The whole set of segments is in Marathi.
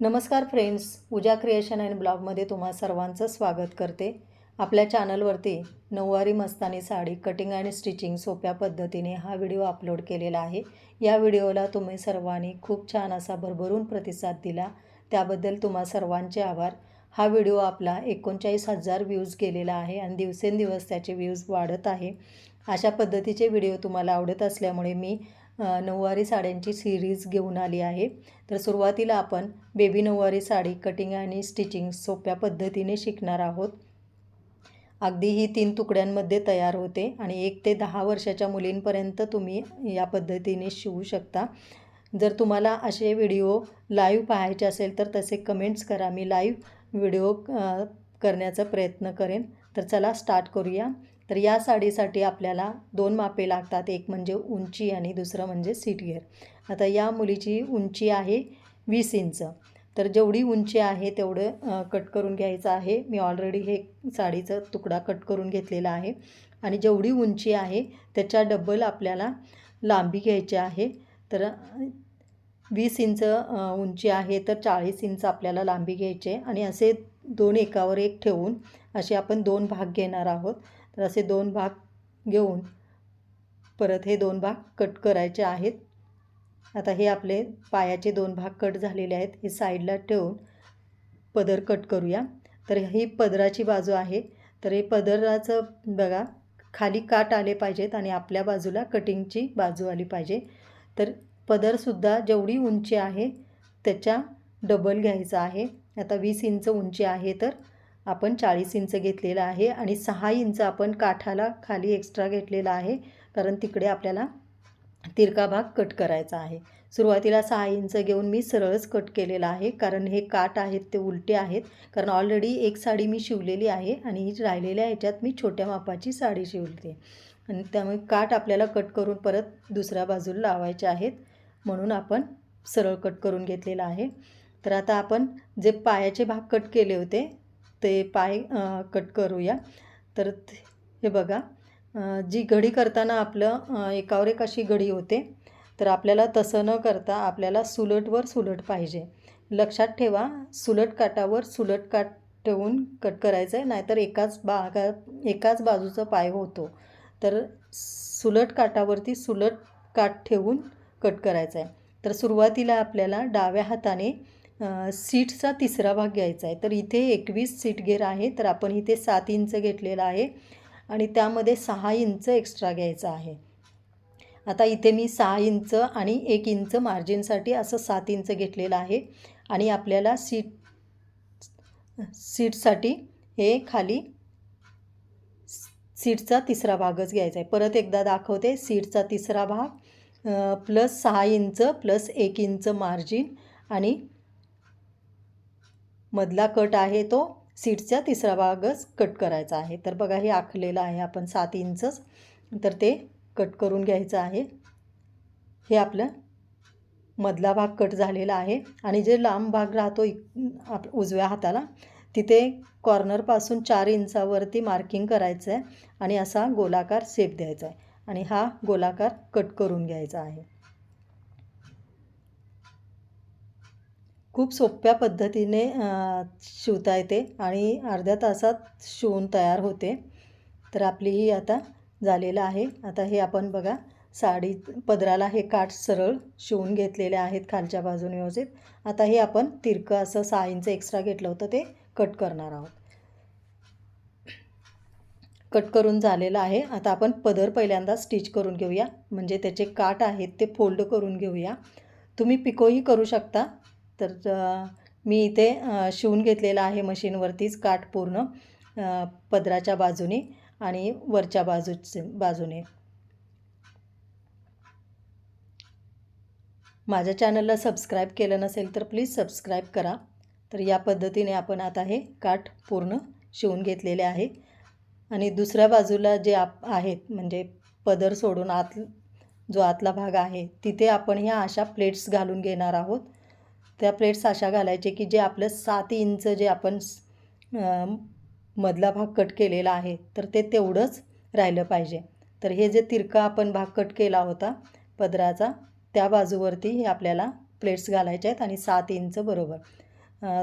नमस्कार फ्रेंड्स पूजा क्रिएशन अँड ब्लॉगमध्ये तुम्हा सर्वांचं स्वागत करते. आपल्या चॅनलवरती नऊवारी मस्तानी साडी कटिंग आणि स्टिचिंग सोप्या पद्धतीने हा व्हिडिओ अपलोड केलेला आहे. या व्हिडिओला तुम्ही सर्वांनी खूप छान असा भरभरून प्रतिसाद दिला. त्याबद्दल तुम्हा सर्वांचे आभार. हा व्हिडिओ आपला एकोणचाळीस हजार व्ह्यूज गेलेला आहे आणि दिवसेंदिवस त्याचे व्ह्यूज वाढत आहे. अशा पद्धतीचे व्हिडिओ तुम्हाला आवडत असल्यामुळे मी नऊवारी साड्यांची सिरीज घेऊन आली आहे. तर सुरुवातीला आपण बेबी नऊवारी साडी कटिंग आणि स्टिचिंग सोप्या पद्धतीने शिकणार आहोत. अगदी ही तीन तुकड्यांमध्ये तयार होते आणि एक ते दहा वर्षाच्या मुलींपर्यंत तुम्ही या पद्धतीने शिवू शकता. जर तुम्हाला असे व्हिडिओ लाईव्ह पाहायचे असेल तर तसे कमेंट्स करा. मी लाईव्ह व्हिडिओ करण्याचा प्रयत्न करेन. तर चला स्टार्ट करूया. तर या साडीसाठी आपल्याला दोन मापे लागतात. एक म्हणजे उंची आणि दुसरं म्हणजे सीट आता या मुलीची उंची आहे वीस इंच. तर जेवढी उंची आहे तेवढं कट करून घ्यायचं आहे. मी ऑलरेडी हे साडीचा तुकडा कट करून घेतलेला आहे. आणि जेवढी उंची आहे त्याच्या डबल आपल्याला लांबी घ्यायची आहे. तर वीस इंच उंची आहे तर चाळीस इंच आपल्याला लांबी घ्यायची आहे. आणि असे दोन एकावर एक ठेवून असे आपण दोन भाग घेणार आहोत. तर असे दोन भाग घेऊन परत हे दोन भाग कट करायचे आहेत. आता हे आपले पायाचे दोन भाग कट झालेले आहेत. हे साईडला ठेवून पदर कट करूया. तर ही पदराची बाजू आहे. तर हे पदराचं बघा खाली काट आले पाहिजेत आणि आपल्या बाजूला कटिंगची बाजू आली पाहिजे. तर पदरसुद्धा जेवढी उंची आहे त्याच्या डबल घ्यायचा आहे. आता वीस इंच उंची आहे तर आपण चाळीस इंच घेतलेला आहे आणि सहा इंच आपण काठाला खाली एक्स्ट्रा घेतलेला आहे. कारण तिकडे आपल्याला तिरका भाग कट करायचा आहे. सुरुवातीला सहा इंच घेऊन मी सरळच कट केलेला आहे. कारण हे काठ आहेत ते उलटे आहेत. कारण ऑलरेडी एक साडी मी शिवलेली आहे आणि ही राहिलेल्या ह्याच्यात मी छोट्या मापाची साडी शिवते. आणि त्यामुळे काठ आपल्याला कट करून परत दुसऱ्या बाजूला लावायचे आहेत. म्हणून आपण सरळ कट करून घेतलेला आहे. तर आता आपण जे पायाचे भाग कट केले होते ते पाय कट करूया. तर ते- हे बघा. जी घडी करताना आपलं एकावर एक अशी घडी होते तर आपल्याला तसं न करता आपल्याला सुलटवर सुलट पाहिजे. लक्षात ठेवा सुलट काटावर सुलट काट ठेवून कट करायचं आहे नाहीतर एकाच बागा एकाच बाजूचा पाय होतो. तर सुलट काटावरती सुलट काठ ठेवून कट करायचा आहे तर सुरुवातीला आपल्याला डाव्या हाताने सीटचा तिसरा भाग घ्यायचा आहे. तर इथे एकवीस सीट घेर आहे तर आपण इथे सात इंच घेतलेला आहे आणि त्यामध्ये सहा इंच एक्स्ट्रा घ्यायचा आहे. आता इथे मी सहा इंच आणि एक इंच मार्जिनसाठी असं सात इंच घेतलेलं आहे आणि आपल्याला सीट सीटसाठी हे खाली सीटचा तिसरा भागच घ्यायचा आहे. परत एकदा दाखवते सीटचा तिसरा भाग प्लस सहा इंच प्लस एक इंच मार्जिन आणि मधला कट आहे तो सीटचा तिसरा भागच कट करायचा आहे. तर बघा हे आखलेलं आहे आपण सात इंचच. तर ते कट करून घ्यायचं आहे. हे आपलं मधला भाग कट झालेला आहे. आणि जे लांब भाग राहतो आप उजव्या हाताला तिथे कॉर्नरपासून चार इंचावरती मार्किंग करायचं आहे आणि असा गोलाकार शेप द्यायचा आहे. आणि हा गोलाकार कट करून घ्यायचा आहे. खूप सोप्या पद्धतीने शिवता येते आणि अर्ध्या तासात शिवून तयार होते. तर आपली ही आता झालेलं आहे. आता हे आपण बघा साडी पदराला हे काठ सरळ शिवून घेतलेले आहेत खालच्या बाजूने व्यवस्थित. आता हे आपण तिरकं असं सहा इंच एक्स्ट्रा घेतलं होतं ते कट करणार आहोत. कट करून झालेलं आहे. आता आपण पदर पहिल्यांदा स्टिच करून घेऊया. म्हणजे त्याचे काठ आहेत ते फोल्ड करून घेऊया. तुम्ही पिकोही करू शकता. तर मी इथे शिवून घेतलेलं आहे मशीनवरतीच काठ पूर्ण पदराच्या बाजूने आणि वरच्या बाजूचे बाजूने. माझ्या चॅनलला सबस्क्राईब केलं नसेल तर प्लीज सबस्क्राईब करा. तर या पद्धतीने आपण आता हे काठ पूर्ण शिवून घेतलेले आहे. आणि दुसऱ्या बाजूला जे आप आहेत म्हणजे पदर सोडून आत जो आतला भाग आहे तिथे आपण ह्या अशा प्लेट्स घालून घेणार आहोत. त्या प्लेट्स अशा घालायचे की जे आपलं सात इंच जे आपण मधला भाग कट केलेला आहे तर ते तेवढंच राहिलं पाहिजे. तर हे जे तिरका आपण भाग कट केला होता पदराचा त्या बाजूवरती हे आपल्याला प्लेट्स घालायचे आहेत आणि सात इंच बरोबर.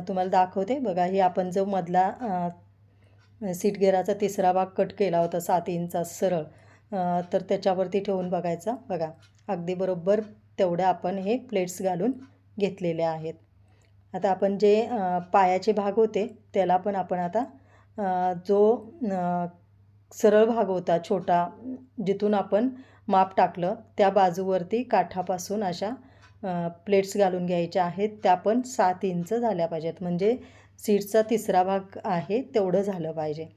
तुम्हाला दाखवते बघा हे आपण जो मधला सीटगेराचा तिसरा भाग कट केला होता सात इंचा सरळ तर त्याच्यावरती ठेवून बघायचा. बघा अगदी बरोबर तेवढ्या आपण हे प्लेट्स घालून घेतलेले आहेत. आता आपण जे पायाचे भाग होते त्याला पण आपण आता जो सरळ भाग होता छोटा जिथून आपण माप टाकलं त्या बाजूवरती काठापासून अशा प्लेट्स घालून घ्यायच्या आहेत. त्या पण सात इंच झाल्या पाहिजेत. म्हणजे सीटचा तिसरा भाग आहे तेवढं झालं पाहिजे.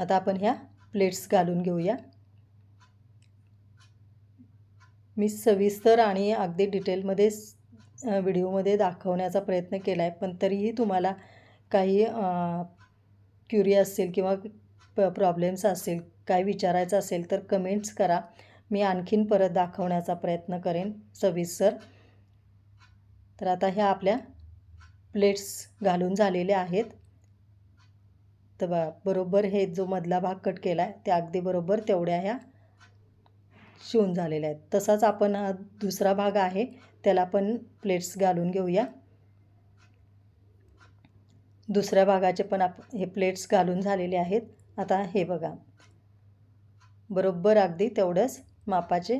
आता आपण ह्या प्लेट्स घालून घेऊया. मी सविस्तर आणि अगदी डिटेलमध्ये व्हिडिओमध्ये दाखवण्याचा प्रयत्न केला आहे पण तरीही तुम्हाला काही क्युरी असतील किंवा प प्रॉब्लेम्स असतील काय विचारायचं असेल तर कमेंट्स करा. मी आणखीन परत दाखवण्याचा प्रयत्न करेन सविस्तर. तर आता ह्या आपल्या प्लेट्स घालून झालेल्या आहेत. तर बा बरोबर हे जो मधला भाग कट केला आहे ते अगदी बरोबर तेवढ्या ह्या शिवून झालेल्या आहेत. तसाच आपण हा दुसरा भाग आहे त्याला पण प्लेट्स घालून घेऊया. दुसऱ्या भागाचे पण आप हे प्लेट्स घालून झालेले आहेत. आता हे बघा. बरोबर अगदी तेवढंच मापाचे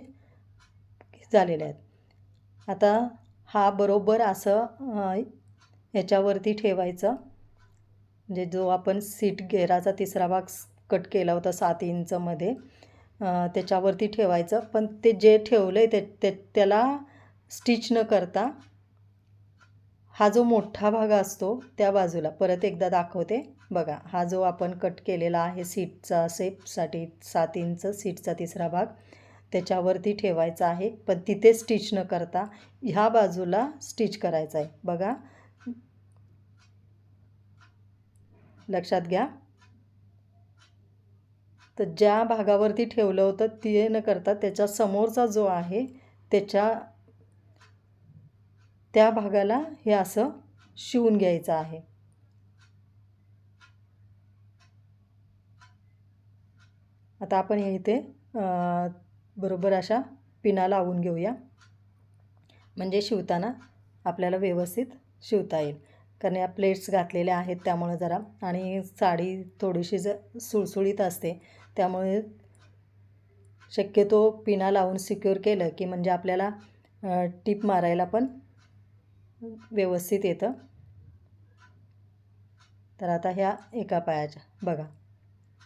झालेले आहेत. आता हा बरोबर असं ह्याच्यावरती ठेवायचं. म्हणजे जो आपण सीट घेराचा तिसरा भाग कट केला होता सात इंचमध्ये त्याच्यावरती ठेवायचं. पण ते जे ठेवलं आहे ते ते त्याला स्टिच न करता हा जो मोठा भाग असतो त्या बाजूला परत एकदा दाखवते. बघा हा जो आपण कट केलेला आहे सीटचा सेपसाठी सात इंच सीटचा तिसरा भाग त्याच्यावरती ठेवायचा आहे. पण तिथे स्टिच न करता ह्या बाजूला स्टिच करायचं आहे. बघा. लक्षात घ्या. तर ज्या भागावरती ठेवलं होतं ते न करता त्याच्या समोरचा जो आहे त्याच्या त्या भागाला हे असं शिवून घ्यायचं आहे. आता आपण हे इथे बरोबर अशा पिना लावून घेऊया. म्हणजे शिवताना आपल्याला व्यवस्थित शिवता येईल. कारण या प्लेट्स घातलेल्या आहेत त्यामुळे जरा. आणि साडी थोडीशी ज सुळसुळीत असते. त्यामुळे शक्यतो पिना लावून सिक्युअर केलं की म्हणजे आपल्याला टीप मारायला पण व्यवस्थित येतं. तर आता ह्या एका पायाच्या बघा.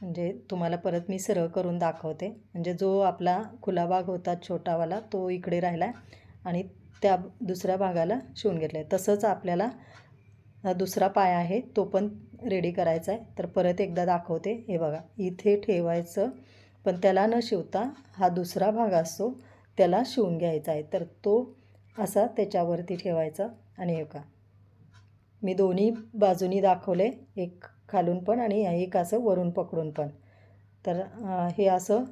म्हणजे तुम्हाला परत मी सरळ करून दाखवते. म्हणजे जो आपला खुला भाग होता छोटावाला तो इकडे राहिला आहे आणि त्या दुसऱ्या भागाला शिवून घेतला आहे तसंच आपल्याला दुसरा पाय आहे तो पण रेडी करायचा आहे. तर परत एकदा दाखवते. हे बघा इथे ठेवायचं पण त्याला न शिवता हा दुसरा भाग असतो त्याला शिवून घ्यायचा आहे. तर तो असा त्याच्यावरती ठेवायचा आणि हे का मी दोन्ही बाजूनी दाखवले एक खालून पण आणि एक असं वरून पकडून पण. तर हे असं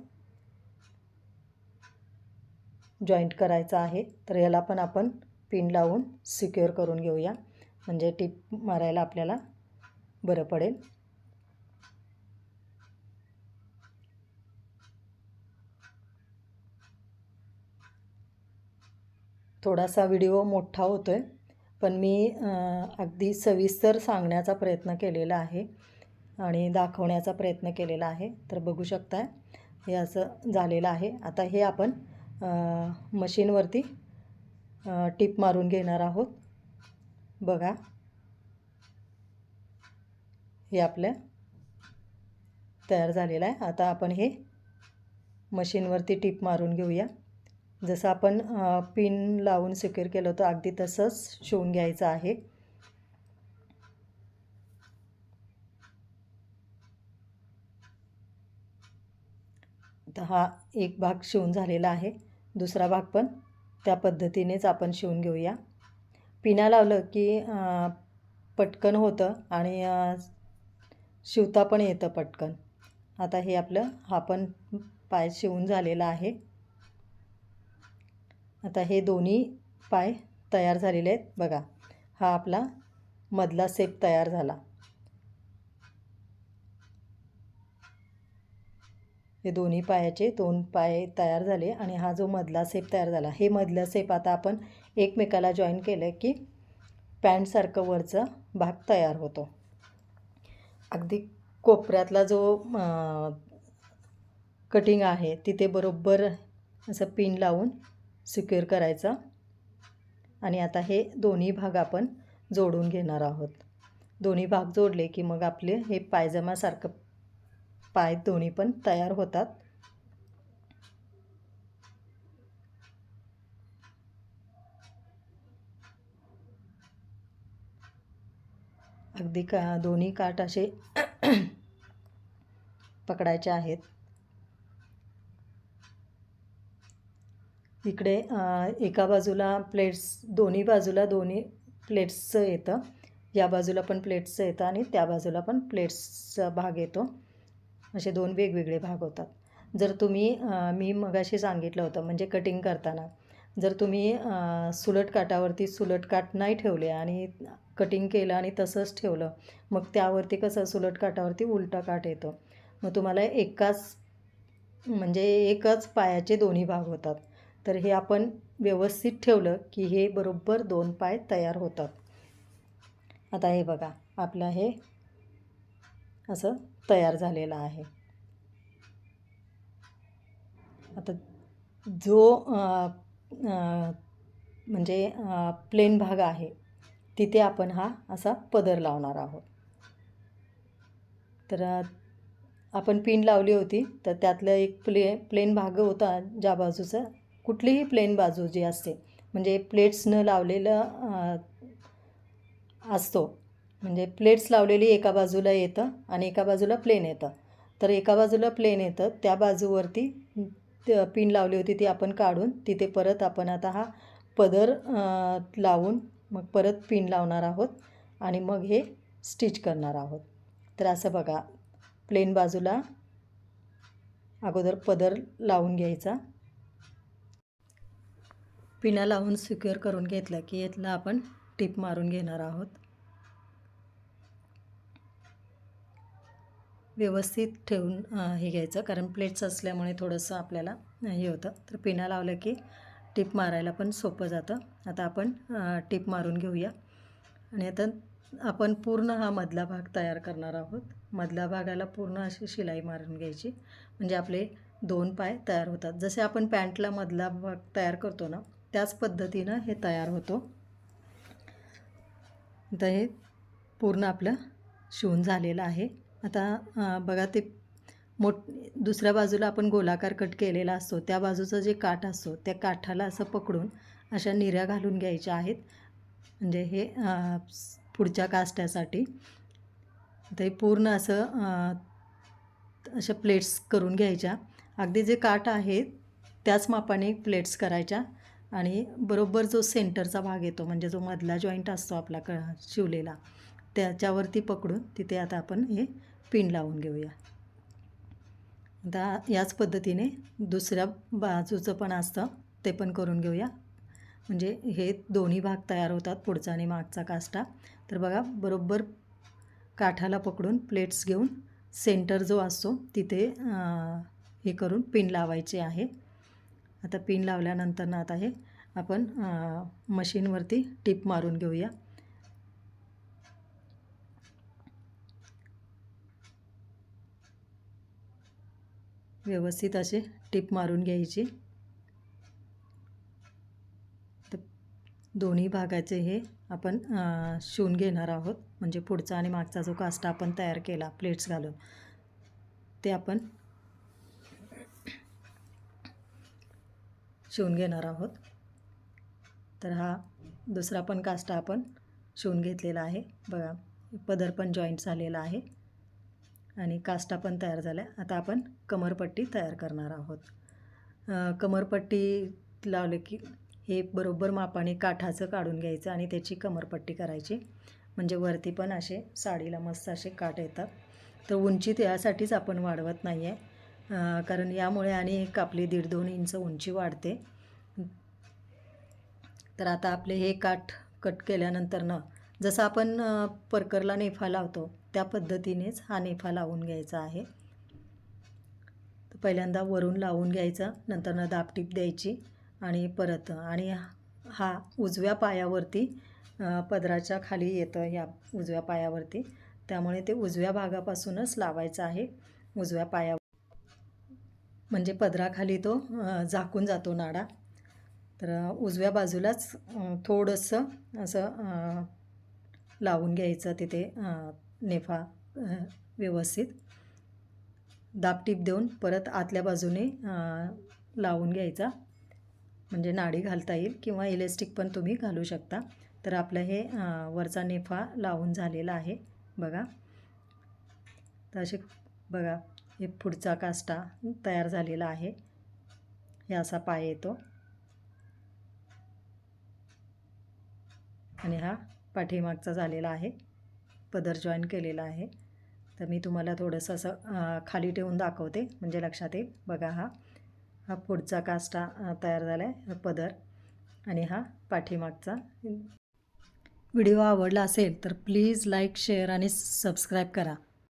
जॉईंट करायचं आहे. तर याला पण आपण पिन लावून सिक्युअर करून घेऊया. म्हणजे टीप मारायला आपल्याला बरं पडेल. थोडासा व्हिडिओ मोठा होतो आहे पण मी अगदी सविस्तर सांगण्याचा प्रयत्न केलेला आहे आणि दाखवण्याचा प्रयत्न केलेला आहे. तर बघू शकता हे असं झालेलं आहे. आता हे आपण मशीनवरती टीप मारून घेणार आहोत. बघा. हे आपलं तयार झालेलं आहे. आता आपण हे मशीनवरती टीप मारून घेऊया. जसं आपण पिन लावून सिक्युअर केलं होतं अगदी तसंच शिवून घ्यायचं आहे. तर हा एक भाग शिवून झालेला आहे. दुसरा भाग पण त्या पद्धतीनेच आपण शिवून घेऊया. पिना लावलं की पटकन होतं आणि शिवता पण येतं पटकन. आता हे आपलं हा पण पाय शिवून झालेला आहे. आता हे दोन्ही पाय तयार झालेले आहेत. बघा हा आपला मधला सेप तयार झाला. हे दोन्ही पायाचे दोन पाय तयार झाले आणि हा जो मधला सेप तयार झाला हे मधला सेप आता आपण एकमेकाला जॉईन केलं की पॅन्टसारखं वरचा भाग तयार होतो. अगदी कोपऱ्यातला जो कटिंग आहे तिथे बरोबर असं पिन लावून सिक्युअर करायचा. आणि आता हे दोन्ही भाग आपण जोडून घेणार आहोत. दोन्ही भाग जोडले की मग आपले हे पायजमासारखं पाय दोन्ही पण तयार होतात. अगदी का दोन्ही काठ असे पकडायचे आहेत. इकडे एका बाजूला प्लेट्स दोन्ही बाजूला दोन्ही प्लेट्सचं येतं. या बाजूला पण प्लेट्सचं येतं आणि त्या बाजूला पण प्लेट्सचा भाग येतो. असे दोन वेगवेगळे भाग होतात. जर तुम्ही मी मगाशी सांगितलं होतं म्हणजे कटिंग करताना. जर तुम्ही सुलट काठावरती सुलट काठ नाही ठेवले आणि कटिंग केलं आणि तसंच ठेवलं मग त्यावरती कसं सुलट काठावरती उलटा काठ येतो? मग तुम्हाला एकाच म्हणजे एकच पायाचे दोन्ही भाग होतात. तर हे आपण व्यवस्थित ठेवलं की हे बरोबर दोन पाय तयार होतात. आता हे बघा आपलं हे असं तयार झालेलं आहे. आता जो म्हणजे प्लेन भाग आहे. तिथे आपण हा असा पदर लावणार आहोत. तर आपण पिन लावली होती तर त्यातलं एक प्ले प्लेन भाग होता ज्या बाजूचा. कुठलीही प्लेन बाजू जी असते म्हणजे प्लेट्स न लावलेलं असतो. म्हणजे प्लेट्स लावलेली एका बाजूला येतं आणि एका बाजूला प्लेन येतं. तर एका बाजूला प्लेन येतं त्या बाजूवरती पिन लावली होती ती आपण काढून तिथे परत आपण आता हा पदर लावून मग परत पिन लावणार आहोत आणि मग हे स्टिच करणार आहोत. तर असं बघा प्लेन बाजूला अगोदर पदर लावून घ्यायचा. पिना लावून सिक्युअर करून घेतलं की यातला आपण टिप मारून घेणार आहोत. व्यवस्थित ठेवून हे घ्यायचं. कारण प्लेट्स असल्यामुळे थोडंसं आपल्याला हे होतं. तर पिना लावलं की टिप मारायला पण सोपं जातं. आता आपण टिप मारून घेऊया. आणि आता आपण पूर्ण हा मधला भाग तयार करणार आहोत. मधल्या भागाला पूर्ण अशी शिलाई मारून घ्यायची. म्हणजे आपले दोन पाय तयार होतात. जसे आपण पॅन्टला मधला भाग तयार करतो ना त्याच पद्धतीनं हे तयार होतो. तर हे पूर्ण आपलं शिवून झालेलं आहे. आता बघा ते मोठ दुसऱ्या बाजूला आपण गोलाकार कट केलेला असतो त्या बाजूचं जे काठ असतो त्या काठाला असं पकडून अशा निऱ्या घालून घ्यायच्या आहेत. म्हणजे हे पुढच्या कास्ट्यासाठी. ते पूर्ण असं अशा प्लेट्स करून घ्यायच्या. अगदी जे काठ आहे त्याच मापाने प्लेट्स करायच्या आणि बरोबर जो सेंटरचा भाग येतो म्हणजे जो मधला जॉईंट असतो आपला क शिवलेला त्याच्यावरती पकडून तिथे आता आपण हे पिन लावून घेऊया. आता याच पद्धतीने दुसऱ्या बाजूचं पण असतं ते पण करून घेऊया. म्हणजे हे दोन्ही भाग तयार होतात पुढचा आणि मागचा काष्टा. तर बघा बरोबर काठाला पकडून प्लेट्स घेऊन सेंटर जो असतो तिथे हे करून पिन लावायचे आहे. आता पिन लावल्यानंतर ना आता हे आपण मशीनवरती टिप मारून घेऊया. व्यवस्थित असे टिप मारून घ्यायची. तर दोन्ही भागाचे हे आपण शिवून घेणार आहोत. म्हणजे पुढचा आणि मागचा जो कास्टा आपण तयार केला प्लेट्स घालून ते आपण शिवून घेणार आहोत. तर हा दुसरा पण कास्टा आपण शिवून घेतलेला आहे. बघा पदर पण जॉईंट झालेला आहे. आणि कास्टा पण तयार झाल्या. आता आपण कमरपट्टी तयार करणार आहोत. कमरपट्टी लावले की हे बरोबर मापाने काठाचं काढून घ्यायचं आणि त्याची कमरपट्टी करायची. म्हणजे वरती पण असे साडीला मस्त असे काठ येतात. तर उंची त्यासाठीच आपण वाढवत नाही आहे कारण यामुळे आणि एक आपली दीड दोन इंच उंची वाढते. तर आता आपले हे काठ कट केल्यानंतर जसं आपण परकरला नेफा लावतो त्या पद्धतीनेच हा नेफा लावून घ्यायचा आहे. तर पहिल्यांदा वरून लावून घ्यायचा नंतर न दापटीप द्यायची आणि परत आणि हा उजव्या पायावरती पदराच्या खाली येतं ह्या उजव्या पायावरती. त्यामुळे ते उजव्या भागापासूनच लावायचं आहे. उजव्या पायावर म्हणजे पदराखाली तो झाकून जातो नाडा. तर उजव्या बाजूलाच थोडंसं असं लावून घ्यायचं तिथे नेफा व्यवस्थित. दाबटीप देऊन परत आतल्या बाजूने लावून घ्यायचा. म्हणजे नाडी घालता येईल किंवा इलेस्टिक पण तुम्ही घालू शकता. तर आपलं हे वरचा नेफा लावून झालेला आहे. बघा. तर असे बघा हे पुढचा काष्टा तयार झालेला आहे. हे असा पाय येतो. आणि हा पाठीमागचा झालेला आहे. पदर जॉईन केलेला आहे. तर मी तुम्हाला थोडंसं असं खाली ठेवून दाखवते. म्हणजे लक्षात येईल. बघा हा हा पुढचा कास्टा तयार झाला आहे पदर आणि हा पाठीमागचा. व्हिडिओ आवडला असेल तर प्लीज लाईक शेअर आणि सबस्क्राईब करा.